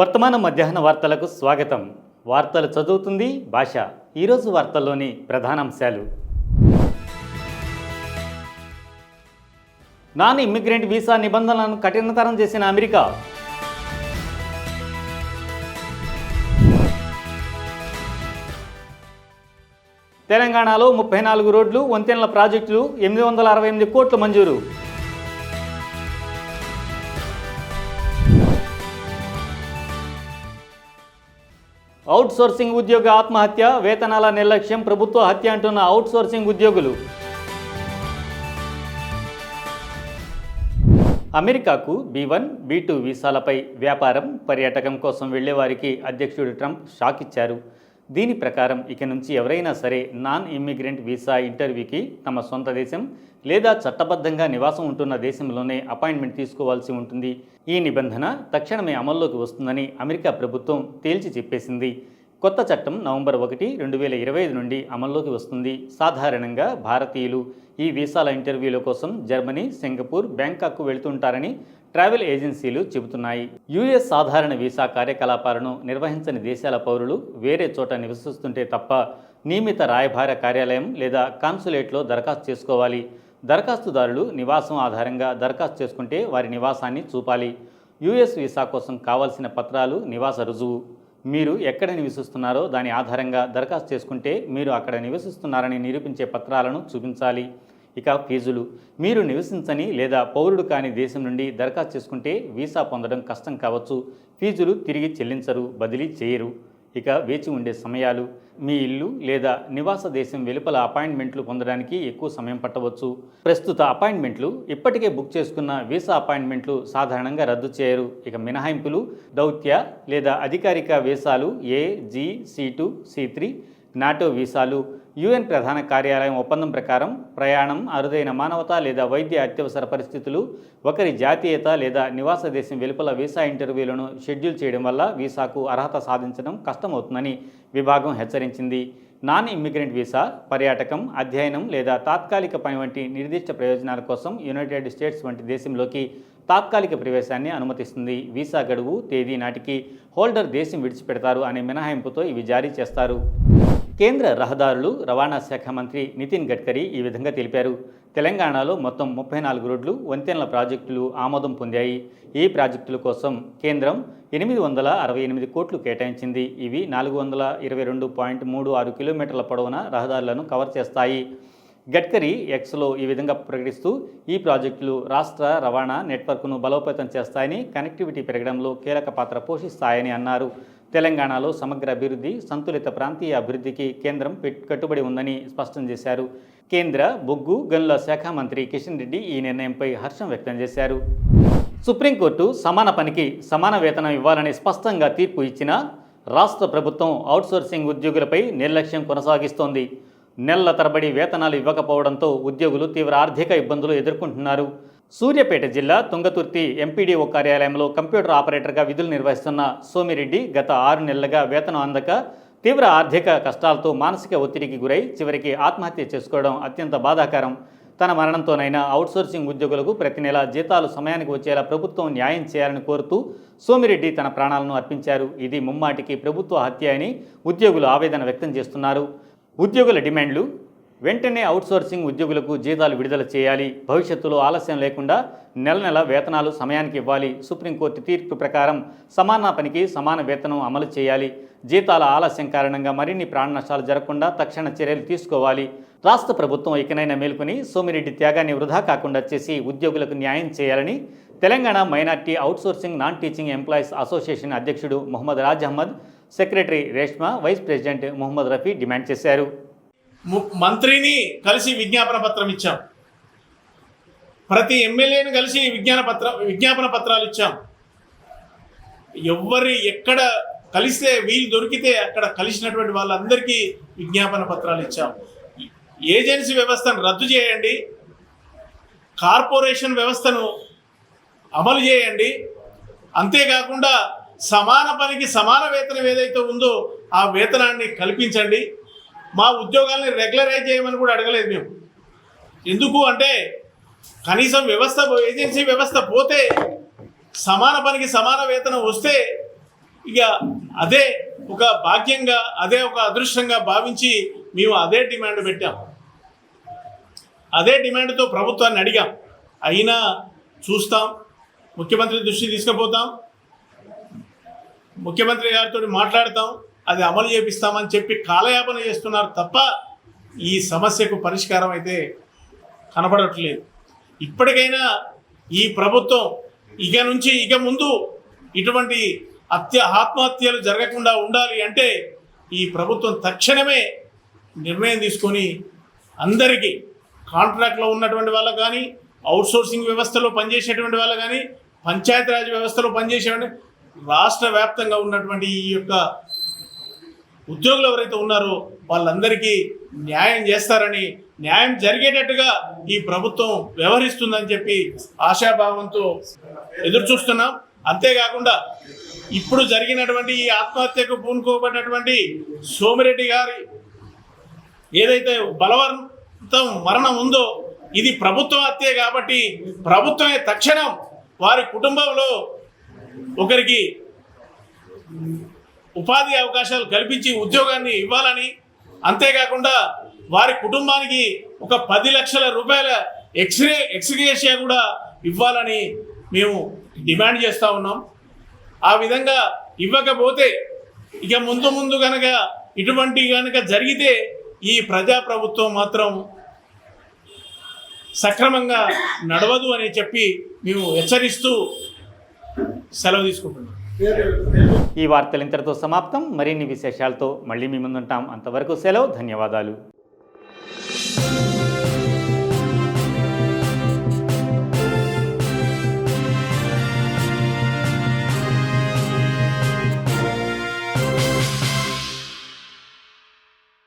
వర్తమాన మధ్యాహ్న వార్తలకు స్వాగతం. వార్తలు చదువుతుంది భాష. ఈరోజు వార్తల్లోని ప్రధానాంశాలు. నాన్ ఇమ్మిగ్రెంట్ వీసా నిబంధనలను కఠినతరం చేసిన అమెరికా. తెలంగాణలో ముప్పై నాలుగు రోడ్లు వంతెనల ప్రాజెక్టులు ఎనిమిది వందల అరవై ఎనిమిది కోట్లు మంజూరు. అవుట్ సోర్సింగ్ ఉద్యోగ ఆత్మహత్య వేతనాల నిర్లక్ష్యం ప్రభుత్వ హత్య అంటున్న అవుట్ సోర్సింగ్ ఉద్యోగులు. అమెరికాకు బి వన్ బి టూ వీసాలపై వ్యాపారం పర్యాటకం కోసం వెళ్ళే వారికి అధ్యక్షుడు ట్రంప్ షాక్ ఇచ్చారు దీని ప్రకారం ఇక నుంచి ఎవరైనా సరే నాన్ ఇమ్మిగ్రెంట్ వీసా ఇంటర్వ్యూకి తమ సొంత దేశం లేదా చట్టబద్ధంగా నివాసం ఉంటున్న దేశంలోనే అపాయింట్మెంట్ తీసుకోవాల్సి ఉంటుంది. ఈ నిబంధన తక్షణమే అమల్లోకి వస్తుందని అమెరికా ప్రభుత్వం తేల్చి చెప్పేసింది. కొత్త చట్టం నవంబర్ ఒకటి రెండు వేల ఇరవై ఐదు నుండి అమల్లోకి వస్తుంది. సాధారణంగా భారతీయులు ఈ వీసాల ఇంటర్వ్యూల కోసం జర్మనీ సింగపూర్ బ్యాంకాక్కు వెళుతుంటారని ట్రావెల్ ఏజెన్సీలు చెబుతున్నాయి. యుఎస్ సాధారణ వీసా కార్యకలాపాలను నిర్వహించని దేశాల పౌరులు వేరే చోట నివసిస్తుంటే తప్ప నియమిత రాయభార కార్యాలయం లేదా కాన్సులేట్లో దరఖాస్తు చేసుకోవాలి. దరఖాస్తుదారులు నివాసం ఆధారంగా దరఖాస్తు చేసుకుంటే వారి నివాసాన్ని చూపాలి. యుఎస్ వీసా కోసం కావాల్సిన పత్రాలు నివాస రుజువు. మీరు ఎక్కడ నివసిస్తున్నారో దాని ఆధారంగా దరఖాస్తు చేసుకుంటే మీరు అక్కడ నివసిస్తున్నారని నిరూపించే పత్రాలను చూపించాలి. ఇక ఫీజులు. మీరు నివసించని లేదా పౌరుడు కాని దేశం నుండి దరఖాస్తు చేసుకుంటే వీసా పొందడం కష్టం కావచ్చు. ఫీజులు తిరిగి చెల్లించరు బదిలీ చేయరు. ఇక వేచి ఉండే సమయాలు మీ ఇల్లు లేదా నివాస దేశం వెలుపల అపాయింట్మెంట్లు పొందడానికి ఎక్కువ సమయం పట్టవచ్చు. ప్రస్తుత అపాయింట్మెంట్లు ఇప్పటికే బుక్ చేసుకున్న వీసా అపాయింట్మెంట్లు సాధారణంగా రద్దు చేయరు. ఇక మినహాయింపులు దౌత్య లేదా అధికారిక వీసాలు A G C two C three NATO వీసాలు యుఎన్ ప్రధాన కార్యాలయం ఒప్పందం ప్రకారం ప్రయాణం అరుదైన మానవత లేదా వైద్య అత్యవసర పరిస్థితులు ఒకరి జాతీయత లేదా నివాస దేశం వెలుపల వీసా ఇంటర్వ్యూలను షెడ్యూల్ చేయడం వల్ల వీసాకు అర్హత సాధించడం కష్టమవుతుందని విభాగం హెచ్చరించింది. నాన్ ఇమ్మిగ్రెంట్ వీసా పర్యాటకం అధ్యయనం లేదా తాత్కాలిక పని వంటి నిర్దిష్ట ప్రయోజనాల కోసం యునైటెడ్ స్టేట్స్ వంటి దేశంలోకి తాత్కాలిక ప్రవేశాన్ని అనుమతిస్తుంది. వీసా గడువు తేదీ నాటికి హోల్డర్ దేశం విడిచిపెడతారు అనే మినహాయింపుతో ఇవి జారీ చేస్తారు. కేంద్ర రహదారులు రవాణా శాఖ మంత్రి నితిన్ గడ్కరీ ఈ విధంగా తెలిపారు. తెలంగాణలో మొత్తం ముప్పై నాలుగు రోడ్లు వంతెనల ప్రాజెక్టులు ఆమోదం పొందాయి. ఈ ప్రాజెక్టుల కోసం కేంద్రం ఎనిమిది వందల అరవై ఎనిమిది కోట్లు కేటాయించింది. ఇవి నాలుగు వందల ఇరవై రెండు పాయింట్ మూడు ఆరు కిలోమీటర్ల పొడవున రహదారులను కవర్ చేస్తాయి. గడ్కరీ ఎక్స్లో ఈ విధంగా ప్రకటిస్తూ ఈ ప్రాజెక్టులు రాష్ట్ర రవాణా నెట్వర్క్ను బలోపేతం చేస్తాయని కనెక్టివిటీ పెరగడంలో కీలక పాత్ర పోషిస్తాయని అన్నారు. తెలంగాణలో సమగ్ర అభివృద్ధి సంతులిత ప్రాంతీయ అభివృద్ధికి కేంద్రం పెట్- కట్టుబడి ఉందని స్పష్టం చేశారు. కేంద్ర బొగ్గు గనుల శాఖ మంత్రి కిషన్ రెడ్డి ఈ నిర్ణయంపై హర్షం వ్యక్తం చేశారు. సుప్రీంకోర్టు సమాన పనికి సమాన వేతనం ఇవ్వాలని స్పష్టంగా తీర్పు ఇచ్చిన రాష్ట్ర ప్రభుత్వం అవుట్సోర్సింగ్ ఉద్యోగులపై నిర్లక్ష్యం కొనసాగిస్తోంది. నెలల తరబడి వేతనాలు ఇవ్వకపోవడంతో ఉద్యోగులు తీవ్ర ఆర్థిక ఇబ్బందులు ఎదుర్కొంటున్నారు. సూర్యాపేట జిల్లా తుంగతుర్తి ఎంపీడీఓ కార్యాలయంలో కంప్యూటర్ ఆపరేటర్గా విధులు నిర్వహిస్తున్న సోమిరెడ్డి గత ఆరు నెలలుగా వేతనం అందక తీవ్ర ఆర్థిక కష్టాలతో మానసిక ఒత్తిడికి గురై చివరికి ఆత్మహత్య చేసుకోవడం అత్యంత బాధాకరం. తన మరణంతోనైనా అవుట్సోర్సింగ్ ఉద్యోగులకు ప్రతి నెల జీతాలు సమయానికి వచ్చేలా ప్రభుత్వం న్యాయం చేయాలని కోరుతూ సోమిరెడ్డి తన ప్రాణాలను అర్పించారు. ఇది ముమ్మాటికి ప్రభుత్వ హత్య అని ఉద్యోగులు ఆవేదన వ్యక్తం చేస్తున్నారు. ఉద్యోగుల డిమాండ్లు వెంటనే అవుట్సోర్సింగ్ ఉద్యోగులకు జీతాలు విడుదల చేయాలి. భవిష్యత్తులో ఆలస్యం లేకుండా నెల నెల వేతనాలు సమయానికి ఇవ్వాలి. సుప్రీంకోర్టు తీర్పు ప్రకారం సమాన పనికి సమాన వేతనం అమలు చేయాలి. జీతాల ఆలస్యం కారణంగా మరిన్ని ప్రాణ నష్టాలు జరగకుండా తక్షణ చర్యలు తీసుకోవాలి. రాష్ట్ర ప్రభుత్వం ఇకనైనా మేల్కొని సోమిరెడ్డి త్యాగాన్ని వృధా కాకుండా చేసి ఉద్యోగులకు న్యాయం చేయాలని Telangana minority outsourcing non teaching employees association అధ్యక్షుడు Mohammed Raj Ahmed secretary Reshma vice president Mohammed Rafi demand చేశారు. మంత్రిని కలిసి విజ్ఞాపన పత్రం ఇచ్చాం. ప్రతి ఎమ్మెల్యేని కలిసి విజ్ఞాన పత్ర విజ్ఞాపన పత్రాలు ఇచ్చాం. ఎవరి ఎక్కడ కలిస్తే వీలు దొరికితే అక్కడ కలిసినటువంటి వాళ్ళందరికీ విజ్ఞాపన పత్రాలు ఇచ్చాం. ఏజెన్సీ వ్యవస్థను రద్దు చేయండి. కార్పొరేషన్ వ్యవస్థను అమలు చేయండి. అంతేకాకుండా సమాన పనికి సమాన వేతనం ఏదైతే ఉందో ఆ వేతనాన్ని కల్పించండి. మా ఉద్యోగాల్ని రెగ్యులరైజ్ చేయమని కూడా అడగలేదు మేము. ఎందుకు అంటే కనీసం వ్యవస్థ ఏజెన్సీ వ్యవస్థ పోతే సమాన పనికి సమాన వేతనం వస్తే ఇక అదే ఒక భాగ్యంగా అదే ఒక అదృష్టంగా భావించి మేము అదే డిమాండ్ పెట్టాం. అదే డిమాండ్తో ప్రభుత్వాన్ని అడిగాం. అయినా చూస్తాం. ముఖ్యమంత్రి దృష్టి తీసుకుపోతాం. ముఖ్యమంత్రి గారితో మాట్లాడతాం. అది అమలు చేపిస్తామని చెప్పి కాలయాపన చేస్తున్నారు తప్ప ఈ సమస్యకు పరిష్కారం అయితే కనపడట్లేదు. ఇప్పటికైనా ఈ ప్రభుత్వం ఇక నుంచి ఇక ముందు ఇటువంటి హత్య ఆత్మహత్యలు జరగకుండా ఉండాలి అంటే ఈ ప్రభుత్వం తక్షణమే నిర్ణయం తీసుకొని అందరికీ కాంట్రాక్ట్లో ఉన్నటువంటి వాళ్ళకు కానీ అవుట్సోర్సింగ్ వ్యవస్థలో పనిచేసేటువంటి వాళ్ళు కానీ పంచాయతీరాజ్ వ్యవస్థలో పనిచేసేటువంటి రాష్ట్ర వ్యాప్తంగా ఉన్నటువంటి ఈ యొక్క ఉద్యోగులు ఎవరైతే ఉన్నారో వాళ్ళందరికీ న్యాయం చేస్తారని న్యాయం జరిగేటట్టుగా ఈ ప్రభుత్వం వ్యవహరిస్తుందని చెప్పి ఆశాభావంతో ఎదురు చూస్తున్నాం అంతేకాకుండా ఇప్పుడు జరిగినటువంటి ఈ ఆత్మహత్యకు పూనుకోబడినటువంటి సోమిరెడ్డి గారి ఏదైతే బలవంతం మరణం ఉందో ఇది ప్రభుత్వ హత్యే కాబట్టి ప్రభుత్వమే తక్షణం వారి కుటుంబంలో ఒకరికి ఉపాధి అవకాశాలు కల్పించి ఉద్యోగాన్ని ఇవ్వాలని. అంతేకాకుండా వారి కుటుంబానికి ఒక పది లక్షల రూపాయల ఎక్స్రే ఎక్స్గ్రేషియా కూడా ఇవ్వాలని మేము డిమాండ్ చేస్తూ ఉన్నాం. ఆ విధంగా ఇవ్వకపోతే ఇక ముందు ముందు కనుక ఇటువంటి కనుక జరిగితే ఈ ప్రజాప్రభుత్వం మాత్రం సక్రమంగా నడవదు అని చెప్పి మేము హెచ్చరిస్తూ సెలవు తీసుకుంటున్నాం. ఈ వార్తలు ఇంతటితో సమాప్తం. మరిన్ని విశేషాలతో మళ్ళీ మీ ముందుంటాం. అంతవరకు సెలవు. ధన్యవాదాలు.